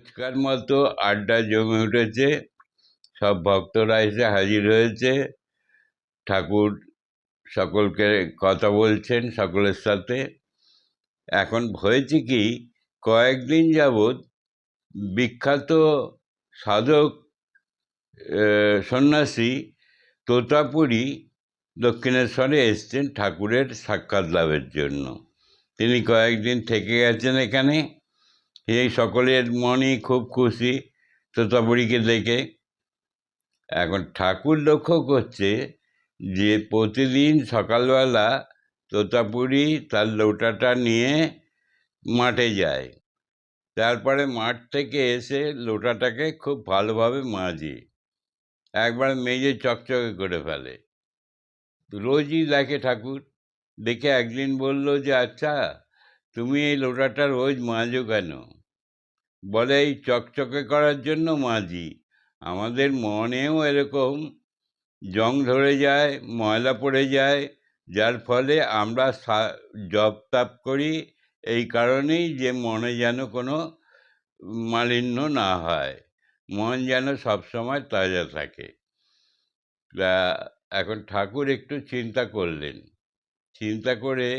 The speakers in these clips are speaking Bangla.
আজকার মতো আড্ডা জমে উঠেছে। সব ভক্তরা এসে হাজির হয়েছে। ঠাকুর সকলকে কথা বলছেন সকলের সাথে। এখন হয়েছে কি, কয়েকদিন যাবৎ বিখ্যাত সাধক সন্ন্যাসী তোতাপুরী দক্ষিণেশ্বরে এসছেন ঠাকুরের সাক্ষাৎ লাভের জন্য। তিনি কয়েকদিন থেকে গেছেন এখানে। এই সকলের মনই খুব খুশি, তোতাপুরীকে দেখে। এখন ঠাকুর লক্ষ্য করছে যে, প্রতিদিন সকালবেলা তোতাপুরি তার লোটাটা নিয়ে মাঠে যায়। তারপরে মাঠ থেকে এসে লোটাটাকে খুব ভালোভাবে মাজে। একবার মেজে চকচকে করে ফেলে। রোজই দেখে ঠাকুর। দেখে একদিন বলল যে আচ্ছা তুমি এই লোটাটা রোজ মাজো কেন? বলে এই চকচকে করার জন্য মাজি আমাদের মনেও এরকম জং ধরে যায়, ময়লা পড়ে যায়, যার ফলে আমরা জপ তাপ করি। এই কারণেই যে মনে যেন কোনো মালিন্য না হয়। মন যেন সবসময় তাজা থাকে। তা এখন ঠাকুর একটু চিন্তা করলেন। চিন্তা করে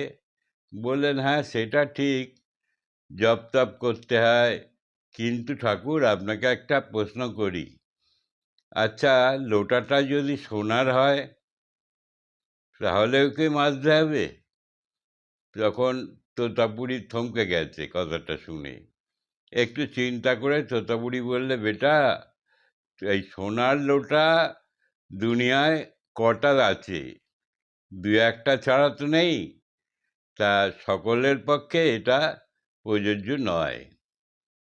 বললেন হ্যাঁ সেটা ঠিক। জপ তপ করতে হয়। কিন্তু ঠাকুর, আপনাকে একটা প্রশ্ন করি। আচ্ছা লোটাটা যদি সোনার হয়, তাহলেও কি মাজতে হবে তখন তোতাপুরি থমকে গেছে কথাটা শুনে। একটু চিন্তা করে তোতাপুরি বললে, বেটা, এই সোনার লোটা দুনিয়ায় কটা আছে? দু একটা ছাড়া তো নেই। তা সকলের পক্ষে এটা প্রযোজ্য নয়।